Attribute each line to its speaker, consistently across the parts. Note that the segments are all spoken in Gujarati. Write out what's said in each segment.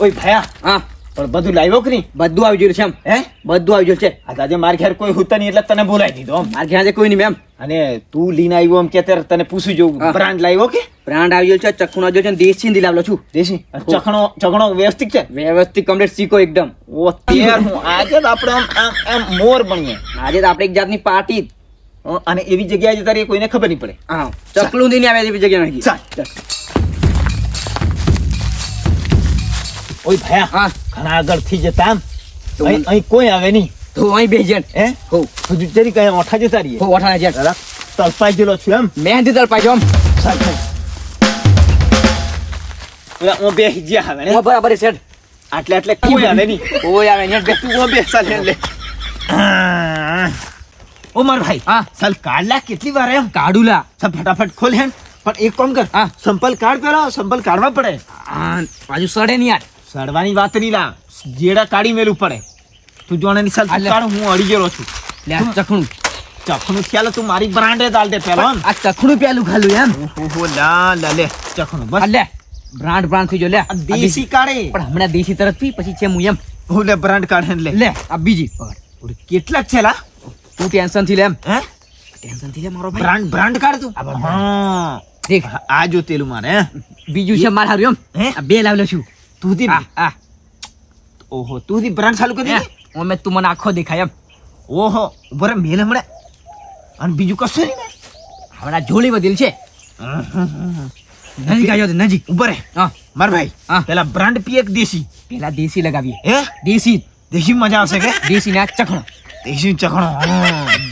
Speaker 1: ઓય ભયા
Speaker 2: હા.
Speaker 1: પણ બધું લાવ્યો કે નહીં?
Speaker 2: બધું આવી ગયું છે એમ.
Speaker 1: હે?
Speaker 2: બધું આવી ગયું છે.
Speaker 1: આજે મારા ઘેર કોઈ હોતા નહીં એટલે તને બોલાવી દીધો આમ
Speaker 2: મારે ઘેર કોઈ નહીં મેમ.
Speaker 1: અને તું લઈને આવ્યો એમ કે ત્યારે તને પૂછી જોઉં. બ્રાન્ડ લાવ્યો કે?
Speaker 2: બ્રાન્ડ આવી ગયો છે ચખ્ખું આવ્યો છે દેશી હિન્દી લાવલો છું.
Speaker 1: દેશી? ચખણો ચખણો વ્યવસ્થિત છે?
Speaker 2: વ્યવસ્થિત કમ્પ્લીટ શીખો એકદમ.
Speaker 1: ઓ તેર હું આજે આપણે આમ આમ મોર બનીએ.
Speaker 2: આજે તો આપણે એક જાતની પાર્ટી.
Speaker 1: અને એવી જગ્યાએ જતા રહીએ કોઈને ખબર નહીં પડે.
Speaker 2: હા. ચકલું દીને આવે એવી જગ્યા નથી
Speaker 1: ચાલ. ઓય ભયા
Speaker 2: હા.
Speaker 1: ઘણા આગળથી જતા અહીં કોઈ આવે નહીં.
Speaker 2: તો અહીં બે જણ
Speaker 1: હે?
Speaker 2: હો.
Speaker 1: હજુ જરી કઈ ઓઠા જતા રહીએ.
Speaker 2: હો ઓઠા
Speaker 1: જરા તલપાઈ જેલો છું એમ.
Speaker 2: મહેંદી તલ પાછો આમ
Speaker 1: ચાલ, ચાલ. ઓલા, હું બે હિજ્યા હવે ને.
Speaker 2: બરાબર છે
Speaker 1: આટલે આટલે કોઈ આવે નહીં.
Speaker 2: કોઈ આવે નહીં બે
Speaker 1: તું ઓ બેસ ચાલ લે, ઓ માર ભાઈ
Speaker 2: હા.
Speaker 1: સલ કાઢ લા કેટલી વાર એમ?
Speaker 2: કાઢુલા
Speaker 1: સબ ફટાફટ ખોલ હે પણ એક કામ કર.
Speaker 2: હા.
Speaker 1: સંપલ કાર્ડ પેલો સંપલ કાઢવા પડે.
Speaker 2: આ બાજુ સડે નહીં યાર.
Speaker 1: સડવાની વાત નહીં લા. જેડા કાઢી મેલું પડે. તું જોણે ની ચાલ
Speaker 2: આ
Speaker 1: તું
Speaker 2: લે.
Speaker 1: કાઢ હું અડી ગયેલો છું.
Speaker 2: લે ચખણું.
Speaker 1: ચખણું ખ્યાલ તું મારી બ્રાન્ડે દાલ દે પેલો
Speaker 2: આ ચખણું પેલું ખાલું એમ.
Speaker 1: ઓહો લા લા લે. ચખણું બસ.
Speaker 2: લે. બ્રાન્ડ બ્રાન્ડ થઈ જો લે.
Speaker 1: આ દેશી કાઢે.
Speaker 2: પણ હમણાં દેશી તરફથી પછી છે હું એમ.
Speaker 1: હું લે બ્રાન્ડ કાઢે લે.
Speaker 2: લે આ બીજી.
Speaker 1: પકડ. કેટલા છે લા
Speaker 2: તું ટેન્શનથી લે એમ.
Speaker 1: હે?
Speaker 2: ટેન્શનથી લે મારો ભાઈ.
Speaker 1: બ્રાન્ડ બ્રાન્ડ કાઢ તું? હા.
Speaker 2: દેખ.
Speaker 1: આ જો તેલું મારે
Speaker 2: બીજું છે મારે હારું એમ.
Speaker 1: હે?
Speaker 2: આ બે લાવલો છું.
Speaker 1: તું થી ઓહો તું થી બ્રાન્ડ ચાલુ કરી દીધી?
Speaker 2: ઓમે તું મને આખો દેખાય એમ.
Speaker 1: ઓહો ઊભો રે મેલ હમણે. અને બીજું કશું નહીં
Speaker 2: હમણાં જોડી બદલ છે. નજીક આવ્યો નજીક.
Speaker 1: ઊભો રે.
Speaker 2: હા.
Speaker 1: માર ભાઈ
Speaker 2: હા.
Speaker 1: પેલા બ્રાન્ડ પી એક દેશી.
Speaker 2: પેલા દેશી લગાવીએ.
Speaker 1: હે?
Speaker 2: દેશી.
Speaker 1: દેશી મજા આવશે કે?
Speaker 2: દેશી ના ચખણો.
Speaker 1: દેશી ચખણો.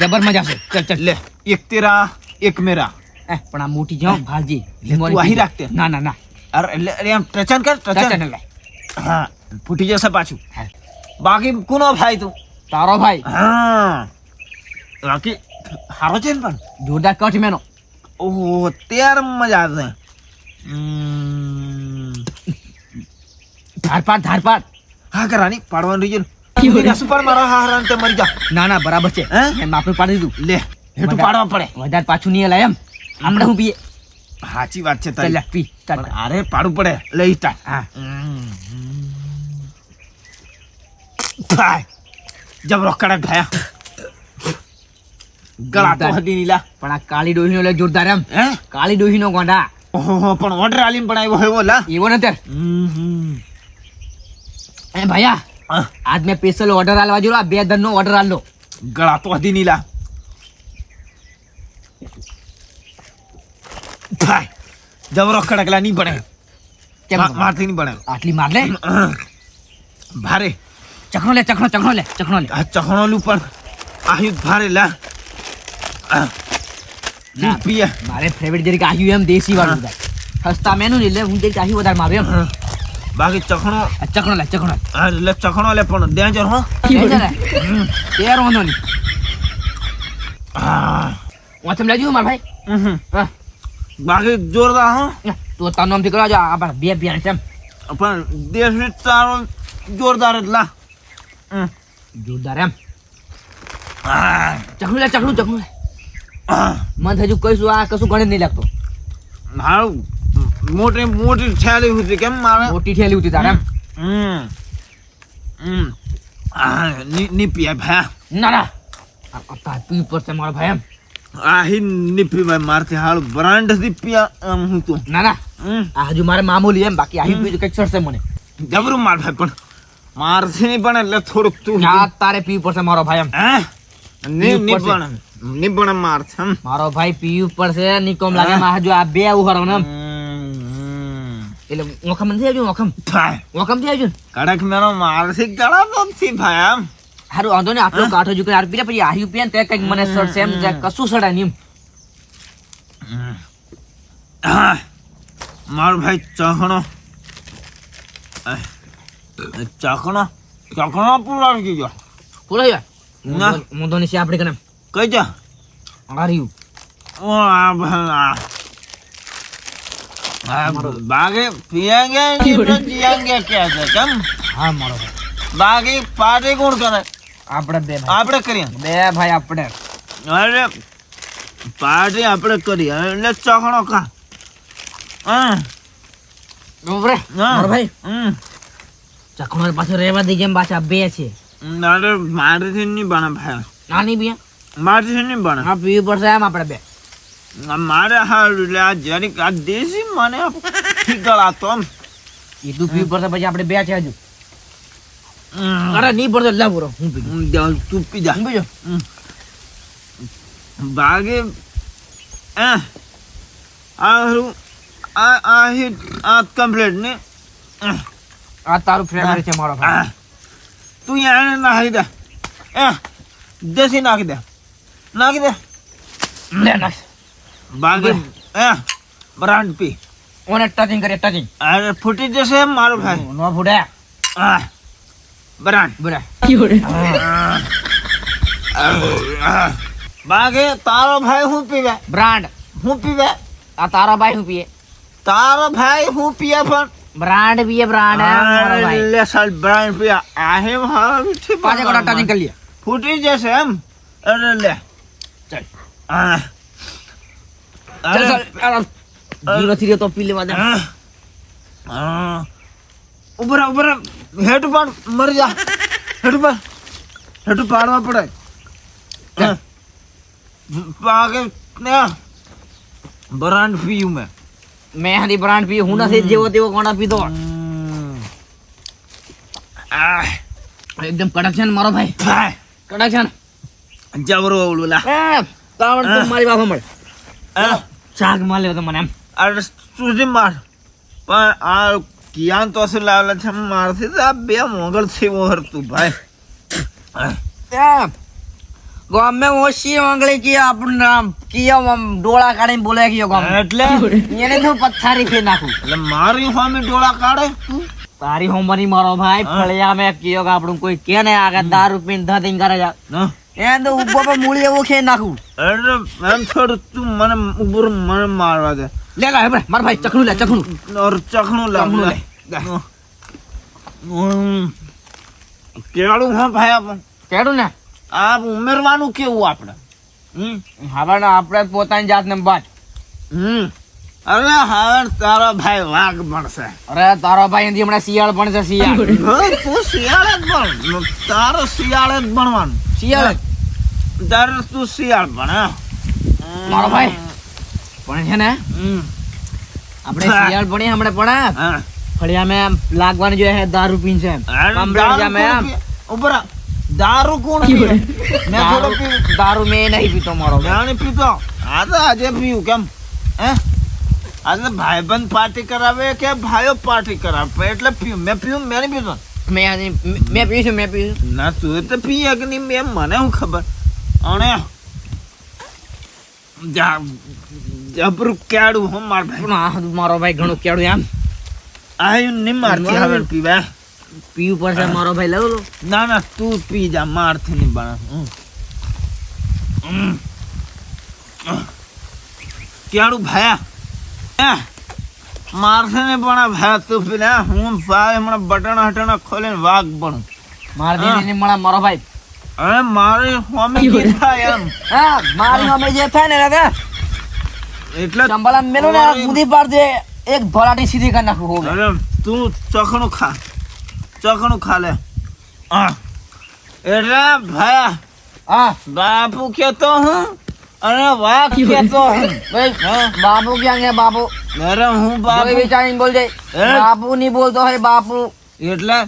Speaker 2: જબર મજા આવશે. ચલ ચલ.
Speaker 1: લે એક તેરા એક મેરા.
Speaker 2: એ, પણ આ મોટી જાઓ ભાજી.
Speaker 1: તું આહી રાખતે.
Speaker 2: ના ના ના.
Speaker 1: અરે એટલે આમ ટચન કર ટચન હા ફૂટી જશે પાછું. બાકી કોનો ભાઈ તું?
Speaker 2: તારો ભાઈ?
Speaker 1: હા. બાકી હારો છે ને પણ?
Speaker 2: જોરદાર કઠ મેનો.
Speaker 1: ઓહો ત્યાર મજા આવશે.
Speaker 2: ધારપાટ ધારપાટ
Speaker 1: હા કરાની પાડવાનું રહી ગયું. તે મરી જા.
Speaker 2: ના ના બરાબર છે? એમ આપણે પાડી દીધું.
Speaker 1: લે હેઠું પાડવા પડે.
Speaker 2: વધારે પાછું નહીં હલાય એમ. આપણે હું પીએ?
Speaker 1: સાચી વાત છે તારી.
Speaker 2: પી
Speaker 1: અરે પાડું પડે. લઈ તા
Speaker 2: હા.
Speaker 1: ભાઈ જબરો કડક ગયા ગળા તો. હતી નીલા.
Speaker 2: પણ આ કાળી ડોહીનો લે જોરદાર એમ.
Speaker 1: હે?
Speaker 2: કાળી ડોહીનો ગોંડા.
Speaker 1: ઓહો પણ ઓર્ડર આલીમ પણ આવ્યો એવો લા
Speaker 2: એવો ને તેર.
Speaker 1: હમ.
Speaker 2: એ ભૈયા આજ મેં સ્પેશિયલ ઓર્ડર આલવા જોરો આ બે દન નો ઓર્ડર આલો
Speaker 1: ગળા તો હતી નીલા. ભાઈ જબરો ખડકલા નહીં ભણે
Speaker 2: કેમ?
Speaker 1: મારથી નહીં ભણે
Speaker 2: આટલી માર લે?
Speaker 1: ભારે.
Speaker 2: ચખણો લે ચખણો ચખણો લે ચખણો લે.
Speaker 1: આ ચખણોલું પણ આયુ ભારે લા. પ્રિય
Speaker 2: મારે ફેવરેટ જરીક આવ્યું એમ દેશી વાળું બધા હસતા મેનુ ને એટલે હું જરીક આવ્યું વધારે મારું એમ.
Speaker 1: બાકી ચખણો
Speaker 2: ચખણો લે ચખણો
Speaker 1: હા, એટલે ચખણો લે પણ ડેન્જર હો.
Speaker 2: લે લે, લે. તેર વાંધો નહીં.
Speaker 1: હા.
Speaker 2: વાંચમ લેજો મારા ભાઈ.
Speaker 1: હમ.
Speaker 2: હા.
Speaker 1: બાકી જોરદાર હો.
Speaker 2: તો તનો નામથી જો આપણ બે બેન છે
Speaker 1: પણ દેશ તારો જોરદાર એટલા.
Speaker 2: જોરદાર એમ. ચખણું લે ચખણું ચખણું લે. મને હજુ કહીશું આ કશું ગણે નહીં લાગતો.
Speaker 1: હારું મોટી મોટી થેલી હતી કેમ મારે?
Speaker 2: મોટી ઠેલી હતી તારે એમ.
Speaker 1: હમની ની પીએ ભાઈ
Speaker 2: ના ના. આ આ તાર પી પડશે મારો ભાઈ એમ.
Speaker 1: આ હી ની ભાઈ મારથી હાલ બ્રાન્ડથી પીયા આમ હું તો.
Speaker 2: ના ના. આ હજુ મારે મામૂલી એમ બાકી આવી બીજું કંઈક ચડશે મને.
Speaker 1: જબરું માર ભાઈ પણ મારથી નહીં પણ એટલે થોડુંક તું
Speaker 2: ના તારે પીવું પડશે મારો ભાઈ એમ.
Speaker 1: નિપણની
Speaker 2: પડશે.
Speaker 1: પણ ની પણ માર છે
Speaker 2: મારો ભાઈ પીવું પડશે નિકોમ લાગે માં હજુ આ બે ઉહરો ને એટલે ઓખમ નથી આવજો ઓખમ ઓખમથી આવજો
Speaker 1: કડક મેરો મારથી ગળા બમથી નથી ભાઈ આમ
Speaker 2: હારું વાંધો ને આટલો કાઠો જુકે આ પીને પછી આહી પીએ ને તે કંઈક મને સડશે એમ કશું સડે નહીં
Speaker 1: મારો ભાઈ ચખણો. ચખણો ચખણો પૂરો આવી ગયો
Speaker 2: પૂરો
Speaker 1: ના.
Speaker 2: મોંધો ની છે આપણે કને
Speaker 1: કઈ જા
Speaker 2: આર્યું
Speaker 1: ઓ આ ભલા બાગે પિયાંગે તો જીયાંગે કે છે કેમ?
Speaker 2: હા મારો ભાઈ.
Speaker 1: બાકી પાર્ટી કોણ કરે.
Speaker 2: આપણે બે
Speaker 1: આપણે કરીએ.
Speaker 2: બે ભાઈ આપણે.
Speaker 1: અરે પાર્ટી આપણે કરીએ. એટલે ચખણો કા હા.
Speaker 2: મારો ભાઈ.
Speaker 1: હમ.
Speaker 2: ચકણોર પાછો રહેવા દે જેમ પાછા બે છે.
Speaker 1: અરે મારેથી નહીં બને ભાઈ.
Speaker 2: નાની બે
Speaker 1: મારેથી નહીં બને.
Speaker 2: હા પીવી પડશે એમ આપણે બે.
Speaker 1: મારે હારું એટલે આ જરીક આ દેશી મને આતો એમ.
Speaker 2: એ તું પીવી પડશે પછી આપણે બે છે હજુ.
Speaker 1: એ આ હારું આ આ હિટ આ કમ્પ્લીટ ને
Speaker 2: આ તારું ફ્રેન્ડ છે મારો.
Speaker 1: તું યાર નાખી દે. એ દેશી નાખી દે. નાખી દે.
Speaker 2: લે નાખ.
Speaker 1: ભાગે એ બ્રાન્ડ પી
Speaker 2: ઓને ટચિંગ કરે ટચિંગ
Speaker 1: અરે ફૂટી જશે મારો ભાઈ.
Speaker 2: નો ફૂટે.
Speaker 1: આ બ્રાન્ડ
Speaker 2: બરા
Speaker 1: બાગે તારો ભાઈ હું પીવે
Speaker 2: બ્રાન્ડ
Speaker 1: હું પીવે
Speaker 2: આ તારો ભાઈ હું પીએ
Speaker 1: તારો ભાઈ હું પીએ પણ
Speaker 2: બ્રાન્ડ પીએ બ્રાન્ડ મારો ભાઈ
Speaker 1: લે સાલ બ્રાન્ડ પીએ આહે હારું થી
Speaker 2: પાંચે કોટા ટચિંગ કરી લે
Speaker 1: ફૂટી જશે એમ અરે લે
Speaker 2: ચાલ
Speaker 1: આ
Speaker 2: ચાલ
Speaker 1: અરે,
Speaker 2: ચાલ જીરો નથી રહ્યો તો પી લેવા દે
Speaker 1: આ. આ. ઊભો રહે, ઊભો રહે. હેઠ પાડ મરી જા હેઠ પાડ હેઠ પાડવા પડે
Speaker 2: ચાલ.
Speaker 1: પાકે ને બ્રાન્ડ પીયું મેં
Speaker 2: મેં હાથી બ્રાન્ડ પી હું નથી જેવો તેવો કોણા પીધો
Speaker 1: આ
Speaker 2: એકદમ કડક છે ને મારો ભાઈ
Speaker 1: ભાઈ
Speaker 2: કડક છે ને
Speaker 1: જબરો ઓલું લા
Speaker 2: એ તાવડ તો
Speaker 1: હા.
Speaker 2: મારી
Speaker 1: કિયાન તો શું લાવેલા છે મારથી તો આ બે મોગલ થી મોહરતું ભાઈ.
Speaker 2: ગામે ઓછી વાંગળી કે આપણું નામ કિયો આમ ડોળા કાઢીને બોલે કયો ગામ.
Speaker 1: એટલે?
Speaker 2: એને તો પથ્થારી ફેર નાખું.
Speaker 1: એટલે મારી સામે ડોળા કાઢે?
Speaker 2: તારી હોમરી મારો ભાઈ. ફળિયા મેં કયો આપણું કોઈ કે ને આગળ દારૂ પીને ધતિંગ કરે
Speaker 1: જા?
Speaker 2: એ તો ઊભો પર મૂળી એવું ખે નાખું.
Speaker 1: એટલે એમ છોડ તું મને ઉપર મને મારવા દે.
Speaker 2: લે લા હેબરે માર ભાઈ ચખણું લે ચખણું.
Speaker 1: ઓર ચખણું લે
Speaker 2: ચખણું
Speaker 1: લે. કેળું હા ભાઈ આપણ?
Speaker 2: કેડું ને?
Speaker 1: આ ઉમેરવાનું કેવું આપણે હમ?
Speaker 2: હવે આપણે પોતાની જાતને બાદ.
Speaker 1: હમ. અરે હવે તારો ભાઈ વાઘ બનશે
Speaker 2: અરે તારો ભાઈ એની હમણાં શિયાળ ભણશે શિયાળ.
Speaker 1: તું શિયાળ જ બન તારો શિયાળે જ ભણવાનું.
Speaker 2: શિયાળ.
Speaker 1: તારે તું શિયાળ ભણે
Speaker 2: મારો ભાઈ. પણ છે ને આપણે શિયાળ ભણીએ હમણાં પડે
Speaker 1: હા.
Speaker 2: ફળિયા મેં લાગવાની જોઈએ દારૂ પીન છે એમ.
Speaker 1: દારૂ કોણ પીએ મેં થોડો પીવું.
Speaker 2: દારૂ મેં નહીં પીતો મારો. ભાઈ.
Speaker 1: મેં નહીં પીતો. આ તો આજે પીવું કેમ? હે? આજે ભાઈબંધ પાર્ટી કરાવે કે ભાઈઓ પાર્ટી કરાવે? એટલે પીવું. મેં પીવું મેં નહીં પીતો.
Speaker 2: મેં આની- મેં- પીશું મેં પીશું
Speaker 1: ના તું તો પીએ કે નહીં મેં મને શું ખબર? અને જબરું કેડું હો માર ભાઈ.
Speaker 2: પણ આ મારો ભાઈ ઘણું કેળું એમ.
Speaker 1: આયું નહીં મારતી હવે પીવા.
Speaker 2: પીવું પડશે મારો ભાઈ લઉં લો.
Speaker 1: ના ના તું પી જા મારથી નહીં બને હમ. હમ. ભાયા. હે? ને પણ ભાયા તું પી લે. હું ભાઈ હમણાં બટન હટણ ખોલીને વાઘ બનું
Speaker 2: મારા
Speaker 1: હા.
Speaker 2: ને મળે મારો ભાઈ.
Speaker 1: અરે મારી હોમી કી થાય એમ.
Speaker 2: હા મારી અમે જે થાય ને દાદા
Speaker 1: એટલે
Speaker 2: ચંબલા મેલો ને બુદ્ધિ પાડ દે એક ભરાટી સીધી કરી નાખું.
Speaker 1: અરે તું ચખણું ખા. ચખણું ખા લે. એટલે ભાયા
Speaker 2: હા.
Speaker 1: બાપુ કેતો હું અરે વાઘ કેતો હું.
Speaker 2: ભાઈ
Speaker 1: હા?
Speaker 2: બાપુ ક્યાં ગયા બાપુ?
Speaker 1: અરે હું બાપુ
Speaker 2: વિચારીને બોલ જાય? બાપુ નહીં બોલતો હોય બાપુ.
Speaker 1: એટલે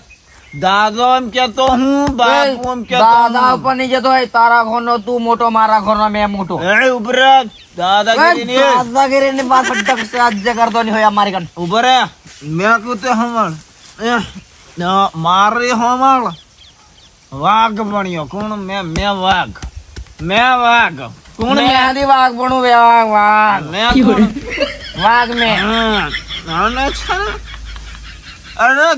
Speaker 1: દાદો એમ કેતો હું બાપુ એમ કેતો
Speaker 2: દાદા. ઉપર નહીં જતો હોય તારા ઘરનો તું મોટો મારા ઘરનો મેં મોટો.
Speaker 1: એ ઉભરે દાદાગીરી ની
Speaker 2: દાદાગીરી ની ફટક સે કરતો નહીં હોય અમારી કન
Speaker 1: ઉભરે મેં કહું તે હમણ. એ, ન- મારી હમણ વાઘ બન્યો કોણ? મેં મેં વાઘ. મેં વાઘ. કોણ
Speaker 2: મેં વાઘ ભણું વાઘ વાઘ.
Speaker 1: મેં
Speaker 2: વાઘ મેં.
Speaker 1: હા, અને છે ને. અરે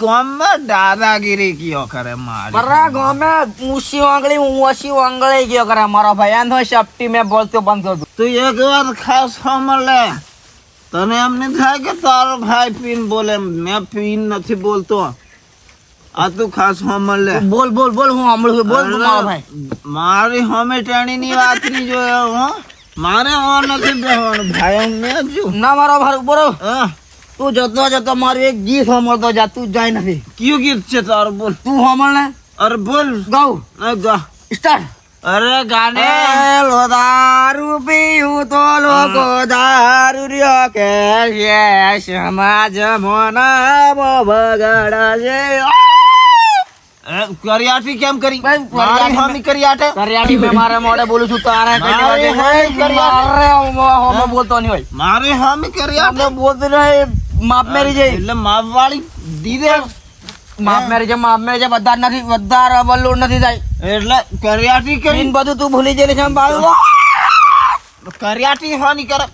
Speaker 1: ગામમાં દાદાગીરી કયો કરે મારે
Speaker 2: અરે ગામે ઊંચી વાંગળી ઊંચી વાંગળી ગયો કરે. મારો ભાઈ એનો સેફટી મેં બોલતો બંધ કરી દઉં
Speaker 1: તું એક વાર ખાસ સાંભળ તને એમ નહીં થાય કે તારો ભાઈ પીન બોલે. મેં પીન નથી બોલતો. આ તું ખાસ સાંભળ લે
Speaker 2: બોલ બોલ બોલ હું સાંભળું બોલ મારો ભાઈ.
Speaker 1: મારી હોમે ટેણીની વાત નહીં જોયો હું. મારે હો નથી બેહવાનું. ભાઈ હું મેં જો
Speaker 2: ના મારો ભાઈ ઉપર
Speaker 1: હા,
Speaker 2: તું જતો જતો મારું એક ગીત સાંભળતો જા તું જાય નથી.
Speaker 1: કયું ગીત છે તારું? બોલ.
Speaker 2: તું સાંભળ ને
Speaker 1: અરે બોલ.
Speaker 2: ગાઉ.
Speaker 1: ગા.
Speaker 2: સ્ટાર્ટ.
Speaker 1: અરે ગાને.
Speaker 2: લો દારૂ પીવું તો લોકો દારૂ રહ્યો કે છે સમાજ મોના બગડે
Speaker 1: છે કરિયાટી કેમ કરી?
Speaker 2: કરિયાટી
Speaker 1: હોમી કરિયાટે?
Speaker 2: કરિયાટી મેં મારે મોડે બોલું છું તારે
Speaker 1: મારે
Speaker 2: બોલતો નહીં હોય.
Speaker 1: મારી હામી કરિયાટે?
Speaker 2: બોલતો નહીં માપ મેરી જાય.
Speaker 1: એટલે માપ વાળી દીધે.
Speaker 2: માપ મેરી છે માપ મેરી છે બધા નથી બધા રબલ્લું નથી થાય.
Speaker 1: એટલે કરિયાટી કરી.
Speaker 2: કરીને બધું તું ભૂલી જઈને છે બાળવા
Speaker 1: કર્યાથી હા નહીં કરે.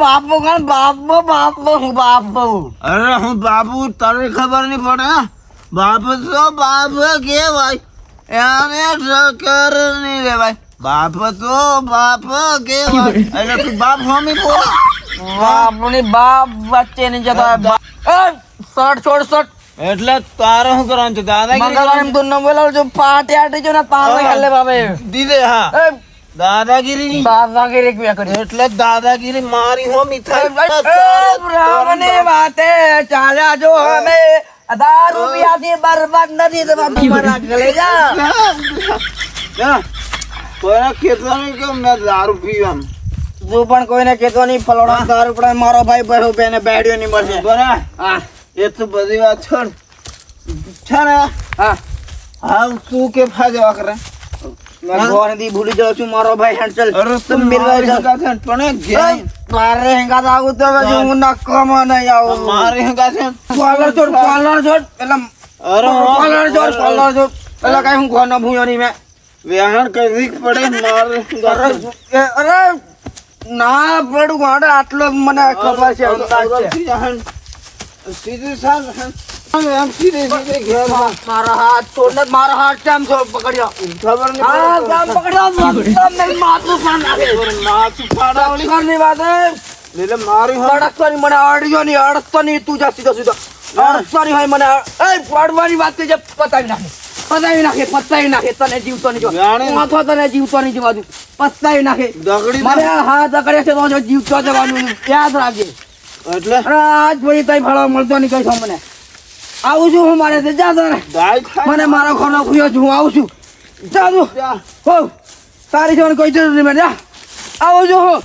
Speaker 2: બાપુ કાન બાપો બાપો હું બાપુ.
Speaker 1: અરે હું બાપુ તને ખબર નહીં પડે? બાપ તો બાપ કેવાય એને ટક્કર નહીં લેવાય બાપ તો બાપ કે એટલે તું બાપ હોમી બોલ.
Speaker 2: બાપની બાપ વચ્ચે નહીં જતો શર્ટ છોડ શર્ટ
Speaker 1: એટલે તારે શું કરવાનું છે?
Speaker 2: મંગળવાર
Speaker 1: દાદાગીરી
Speaker 2: એમ તું ન બોલાવ જો પાટે આટે જો ને તારે ખાલે બાપે
Speaker 1: દીદે હા. દાદાગીરી ની
Speaker 2: દાદાગીરી ક્યાં કરી.
Speaker 1: એટલે દાદાગીરી મારી હોમી થાય.
Speaker 2: બ્રાહ્મણે વાતે ચાલ્યા જો અમે. હજાર રૂપિયાથી બરબાદ નથી તમારા ગલે જા.
Speaker 1: જા. કોઈને કહેતો નહીં કે મેં દારૂ પીવાનું
Speaker 2: તું પણ કોઈને કહેતો નહીં ફલોડા દારૂ પડે મારો ભાઈ બહેરો બેને બેડ્યો નહીં મળશે
Speaker 1: બરાબર
Speaker 2: હા
Speaker 1: એ તો બધી વાત છોડ છે ને?
Speaker 2: હા.
Speaker 1: હા તું કે ફાજવા કરે
Speaker 2: મેં ઘોરથી ભૂલી જાઉં છું મારો ભાઈ હેન્ડલ તું મિલવા
Speaker 1: મારી
Speaker 2: જા.
Speaker 1: છે પણ એ
Speaker 2: મારે હેંગા આવું તો હું નકમ નહીં આવું.
Speaker 1: મારે હેંગા છે.
Speaker 2: કોલર છોડ કોલર છોડ. એટલે
Speaker 1: અરે
Speaker 2: કોલર છોડ કોલર છોડ. એટલે કઈ હું ઘર ન ભૂયો નહીં મેં.
Speaker 1: વેહાણ કરવી પડે મારે
Speaker 2: અરે
Speaker 1: છે.
Speaker 2: ના પડું મારે આટલો મને ખબર છે અંદાજ છે.
Speaker 1: સીધી સીધે
Speaker 2: મારા હાથ છોડ મારા હાથ કેમ છોડ પકડ્યો?
Speaker 1: ખબર નહીં
Speaker 2: પકડ્યો? માથું પણ નાખે.
Speaker 1: તો. માથું ફાડાવડી.
Speaker 2: ઘરની વાત
Speaker 1: એટલે મારી હંગા-
Speaker 2: મને અડ્યો નહીં અડકતો નહીં તું જા સીધો સીધો. અડકતો હોય મને એ પડવાની વાત છે પતાવી નાખે. પતાવી નાખે પતાવી નાખે તને જીવતો નહીં જોવા માથો તને જીવતો. નહીં જોવા દઉં પતાવી નાખે.
Speaker 1: દગડી
Speaker 2: મારે હા અકડે છે તો જીવતો જવાનું યાદ રાખજે.
Speaker 1: એટલે?
Speaker 2: અરે આજ પછી તઈ ફાળો મળતો નહીં કઈ મને આવું છું હું મારે જા તને. મને મારો ખોનો ખુયો છું હું આવું છું. જા તું. હો. તારી જવાનું કોઈ જરૂર નહીં મને જા. આવું છું હું.